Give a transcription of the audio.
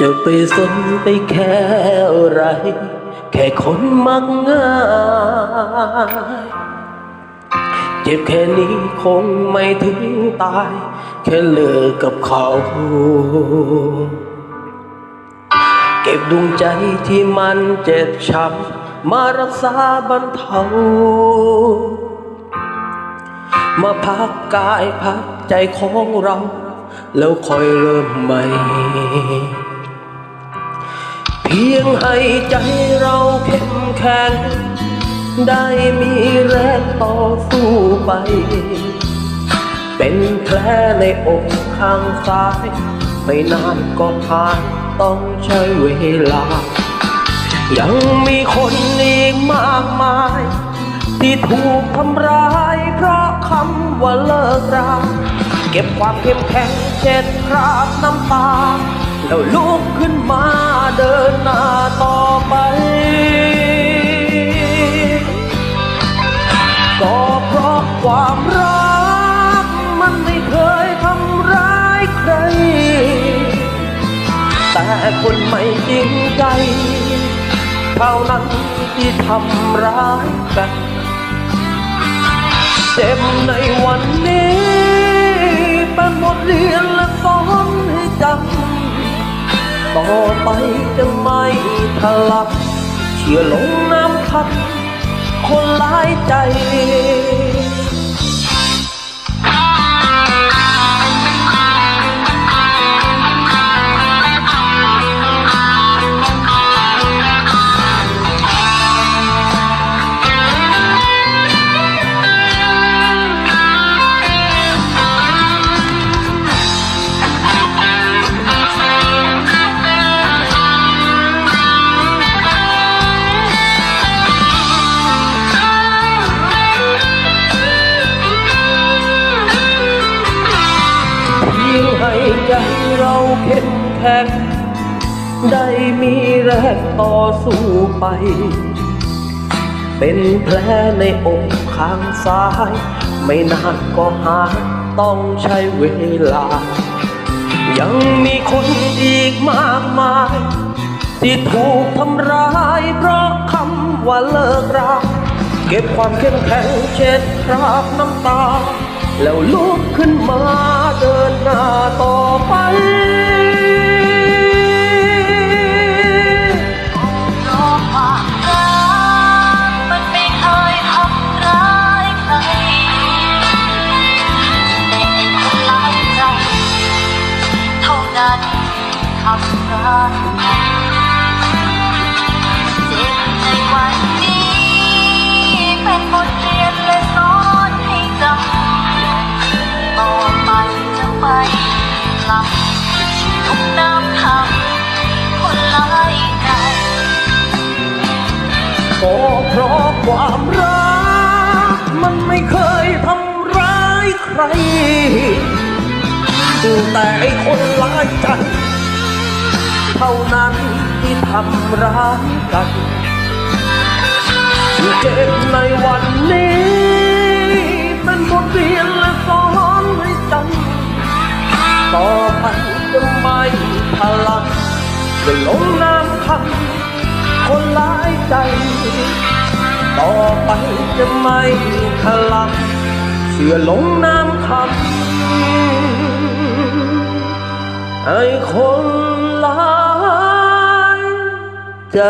จะไปสนไปแค่อะไร แค่คนมักง่าย เจ็บแค่นี้คงไม่ถึงตาย แค่เลิกกับเขา เก็บดวงใจที่มันเจ็บช้ำมารักษาบรรเทา มาพักกายพักใจของเราแล้วค่อยเริ่มใหม่ พียงให้ใจเราเข้มแข็ง ได้มีแรงต่อสู้ไป เป็นแผลในอกข้างซ้าย ไม่นานก็หายต้องใช้เวลา ยังมีคนอีกมากมาย ที่ถูกทำร้าย เพราะคำว่าเลิกราเก็บความเข้มแข็งเช็ดคราบน้ำตา แล้วลุกขึ้นมา เดินหน้าต่อไปก็เพราะความรัก มันไม่เคยทำร้ายใคร แต่คนไม่จริงใจเท่านั้นที่ทำร้ายกันเจ็บในวันนี้ ต่อไปจะไม่ทะลักเชื่อลงน้ำพัดคนหลายใจ ใจเราเข้มแข็งได้มีแรงต่อสู้ไป เป็นแผลในอกข้างซ้าย ไม่นานก็หายต้องใช้เวลา ยังมีคนอีกมากมาย ที่ถูกทำร้ายเพราะคำว่าเลิกราเก็บความเข้มแข็งเช็ดคราบน้ำตา แล้วลุกขึ้นมาเดินหน้าต่อ นั้นทำร้ายเจ็บในวันนี้ เป็นบทเรียนและสอนให้จำต่อไปจะไม่ลำทุกน้ำคำคนหลายใจก็เพราะความรัก มันไม่เคยทำร้ายใคร แต่ไอ้คนร้ายใจเท่านั้นที่ทำร้ายกันเจ็บในวันนี้ เป็นบทเรียนและสอนให้จำต่อไปจะไม่พลังจะลงน้ำคำคนหลายใจ ต่อไปจะไม่พลังเชื่อลงน้ำคำ ไอ้คนหลายใจ